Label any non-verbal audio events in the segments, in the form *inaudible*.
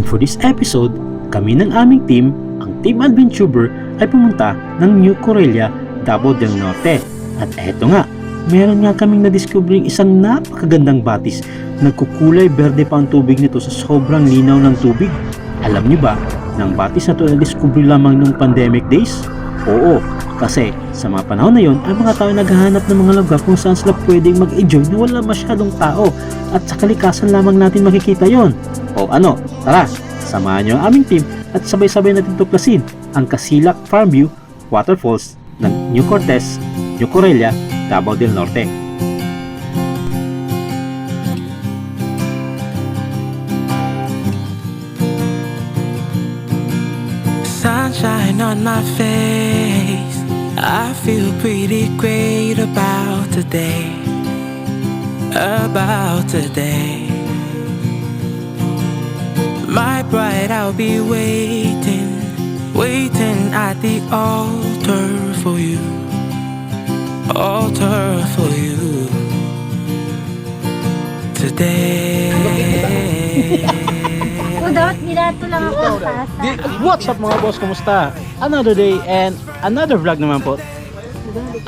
And for this episode, kami ng aming team, ang Team Adventuber ay pumunta ng New Corelia, Davao del Norte. At eto nga, meron nga kaming na-discovering isang napakagandang batis. Nagkukulay berde pa ang tubig nito sa sobrang linaw ng tubig. Alam niyo ba, ng batis na ito na-discover lamang nung pandemic days? Oo, kasi sa mga panahon na yon ay mga tao naghahanap ng mga lugar kung saan sila pwedeng mag-enjoy na wala masyadong tao at sa kalikasan lamang natin makikita yon. O ano, tara, samahan niyo ang aming team at sabay-sabay natin tuklasin ang Kasilak Farm View Waterfalls ng New Cortez, New Corelia, Davao del Norte. Sunshine on my face. I feel pretty great about today. About today. My bride, I'll be waiting, waiting at the altar for you. Altar for you. Today. Dapat binato lang ako sa What's up mga boss? Kumusta? Another day and another vlog naman po.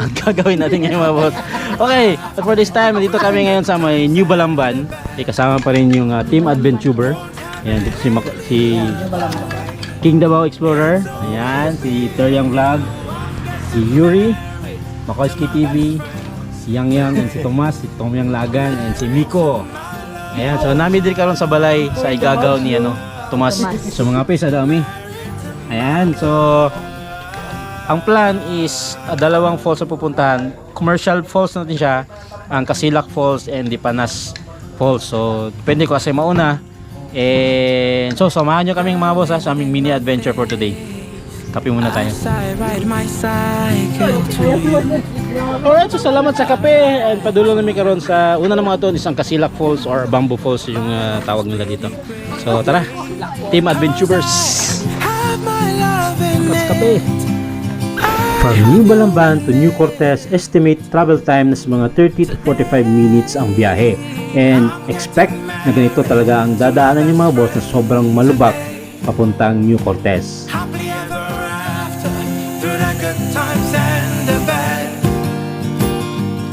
Ang gagawin natin ngayon mga boss. Okay, but for this time, dito kami ngayon sa may New Balamban. Eh, kasama pa rin yung uh, Team Adventuber. Ayan, dito si, Mac- si King Davao Explorer. Ayan, si Teryang Vlog. Si Yuri. Makoyski TV. Si Yang Yang and si Tomas. Si Tom Yang Lagan and si Miko. Ayan, so nami din karon sa balay sa igagaw ni ano, Tomas. So mga pes, dami. Ayan, so ang plan is uh, dalawang falls na pupuntahan. Commercial falls natin siya, ang Kasilak Falls and Dipanas Falls. So, depende ko kasi mauna. And so, samahan nyo kaming mga boss ha, sa aming mini adventure for today. Kape muna tayo. *laughs* Alright, so salamat sa kape and padulong namin karon sa una na mga to isang Kasilak Falls or Bamboo Falls yung uh, tawag nila dito. So tara, Team Adventurers! Kape! From New Balamban to New Cortez, estimate travel time na sa mga 30 to 45 minutes ang biyahe. And expect na ganito talaga ang dadaanan yung mga boss na sobrang malubak papuntang New Cortez.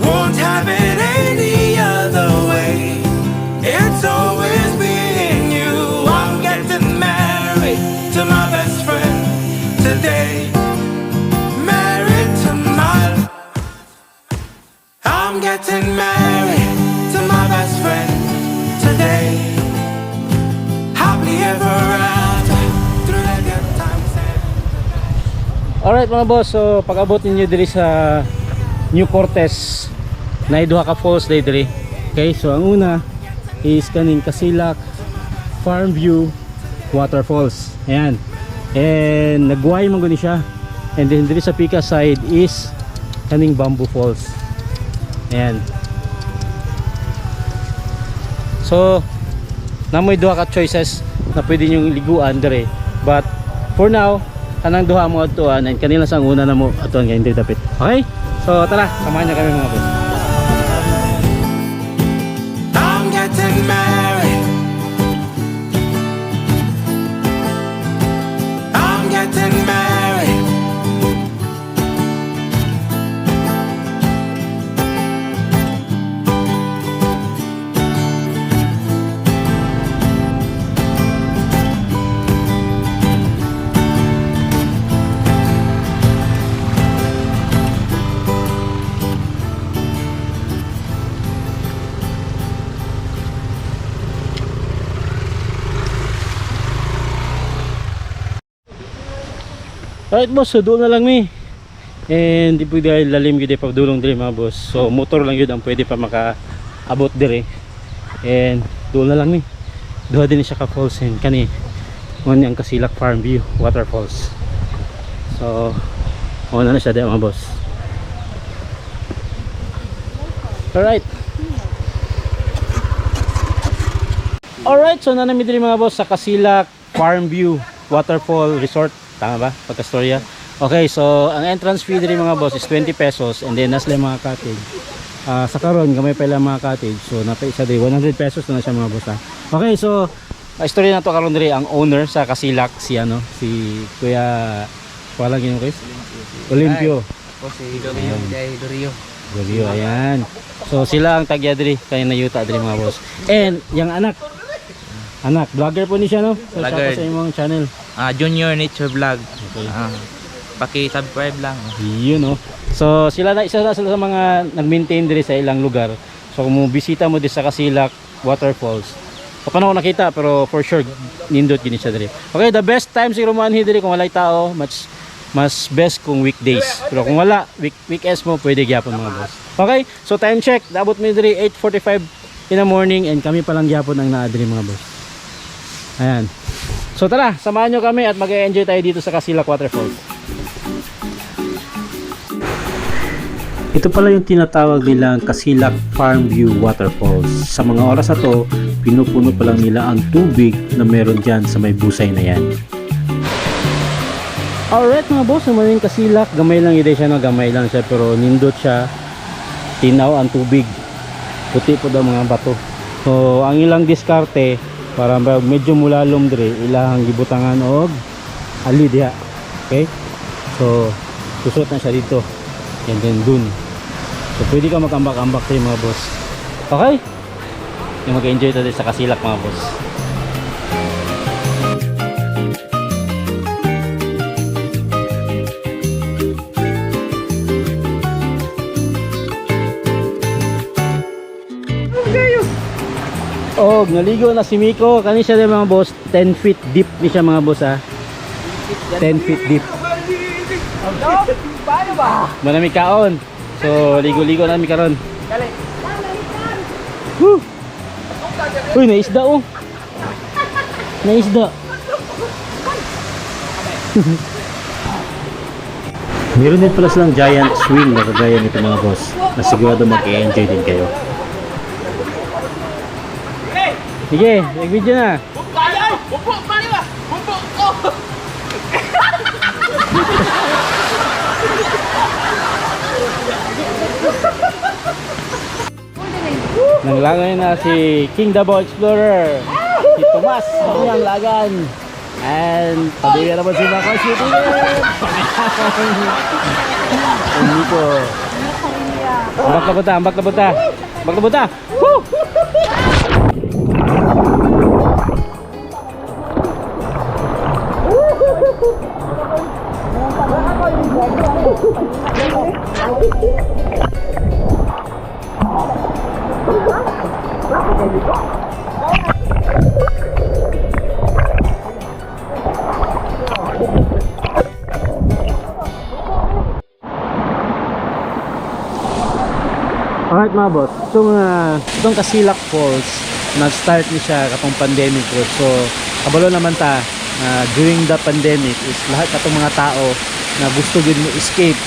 Won't have it any other way. It's always Getting married to my best friend today. Happily ever after through the good times and Alright mga boss, so pag-abot ninyo diri sa New Cortez na duha ka falls day diri. Okay, so ang una is kaning Kasilak Farm View Waterfalls. Ayan. And nagway man guni siya. And then diri sa Pika side is kaning Bamboo Falls. Ayan. So, namoy duha ka choices na pwede nyo liguan dire. But for now, kanang duha mo atuan and kanila sang una na mo atuan kay hindi dapit. Okay? So tara, samahan niyo kami mga boss. Alright boss, so doon na lang mi. And di pwede dahil lalim gyud pa dulong diri mga boss. So motor lang yun ang pwede pa makaabot diri. And doon na lang mi. Duha din siya ka falls and kani mo ang Kasilak Farm View Waterfalls. So una na siya di mga boss. Alright. Alright, so nanami diri mga boss sa Kasilak Farm View Waterfall Resort. Tama ba? Pagkastorya. Okay, so ang entrance fee diri mga boss is 20 pesos and then yung mga cottage. Ah, sa karon gamay pa lang mga cottage. So napa isa diri 100 pesos na, na siya mga boss ha. Okay, so istorya na to karon diri ang owner sa Kasilak si ano si Kuya wala gyud Chris Olimpio Ako si Dorio. Jay Dorio. Golio ayan so sila ang tagya diri kay nayuta diri mga boss and yung anak anak vlogger po ni siya no so, sa imong channel Ah, Junior Nature Vlog. okay Ah, paki-subscribe lang. Yun no. So sila na isa na sila sa mga nag-maintain diri sa ilang lugar. So kung bisita mo di sa Kasilak Waterfalls. Paano ko nakita pero for sure nindot gini siya diri. Okay, the best time siguro manhi diri kung walay tao, much mas best kung weekdays. Pero kung wala, week weekends mo pwede gyapon mga boss. Okay? So time check, daabot mi diri 8:45 in the morning and kami pa lang gyapon ang naa diri mga boss. Ayan. So tara, samahan nyo kami at mag-enjoy tayo dito sa Kasilak Waterfalls. Ito pala yung tinatawag nilang Kasilak Farm View Waterfalls. Sa mga oras na to, pinupuno pa lang nila ang tubig na meron dyan sa may busay na yan. Alright mga boss, naman yung Kasilak. Gamay lang ide siya no, gamay lang siya pero nindot siya. Tinaw ang tubig. Puti po daw mga bato. So, ang ilang diskarte para medyo mulalom dire ilahang gibutangan og ali diha. Okay? So, susot na siya dito. And then dun. So pwede ka mag-ambak-ambak tayo mga boss. Okay? Yung mag-enjoy tayo sa kasilak mga boss. Oh, naligo na si Miko. Kani siya mga boss. 10 feet deep ni siya mga boss ha. 10 feet deep. Manami kaon. So, ligo-ligo na mi karon. Woo! Uy, naisda oh. Naisda. Meron din pala silang giant swing na kagaya nito mga boss na sigurado mag-enjoy din kayo. Sige, nag-video na. Nanglagay na si King Davao Explorer. Si Tomas, ang lagan. And pabigyan naman si Mako si Hindi ko. Ambak na punta, ambak na punta. Ambak na punta. Woo! Alright mga boss, itong, uh, itong Kasilak Falls, nag-start ni siya katong pandemic po. So, kabalo naman ta, uh, during the pandemic is lahat katong mga tao na gusto din mo escape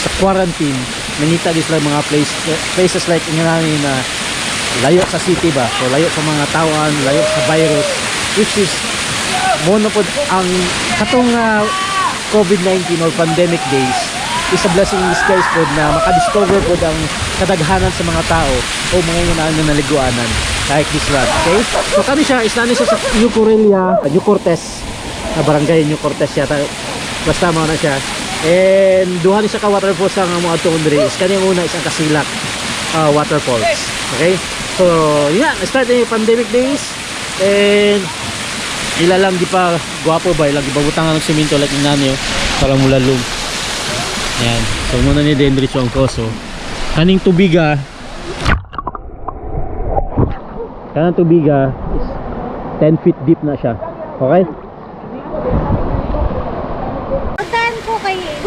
sa quarantine, nangita din sila mga place, places like nga namin na layo sa city ba? So, layo sa mga tawan, layo sa virus, which is mono po ang katong uh, COVID-19 or pandemic days is a blessing in disguise po na makadiscover po ang kadaghanan sa mga tao o mga yunaan na naliguanan like this one okay? So kami siya is nani siya sa New Corelia New Cortez na barangay New Cortez yata. Basta mo na siya and duha ni siya ka waterfalls ang mga tuon diri. Is kani una is ang Kasilak uh, waterfalls. Okay? So nga start yung pandemic days. And ila lang di pa gwapo ba? Ilang ibabutangan ng simento like nanyo para mulalong yan so muna ni Dendrich ang koso kaning tubiga kanang tubiga is 10 feet deep na siya. Okay Pagkaan ko kay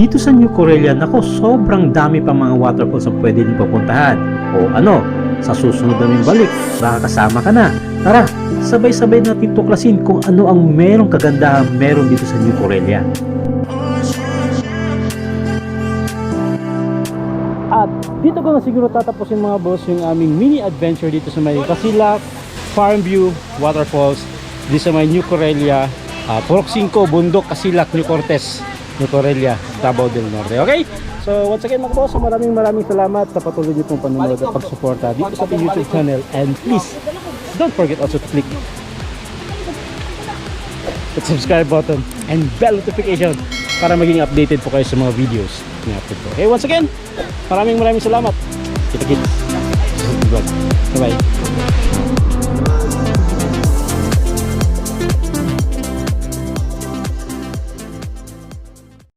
Dito sa New Corelia, nako, sobrang dami pa mga waterfalls na pwede din papuntahan. O ano, Sa susunod naming balik, baka kasama ka na. Tara, sabay-sabay natin tuklasin kung ano ang merong kagandahan meron dito sa New Corelia. At dito ko na siguro tatapusin mga boss yung aming mini adventure dito sa may Casila Farm View Waterfalls dito sa may New Corelia uh, Purok 5, Bundok, Casilak, New Cortez New Corelia, Davao del Norte okay? So once again mga boss, maraming maraming salamat sa patuloy niyo pong panonood at pagsuporta dito sa ating YouTube channel and please don't forget also to click the subscribe button and bell notification para maging updated po kayo sa mga videos na upload ko. Okay, once again, maraming maraming salamat. Kita-kits. Bye-bye.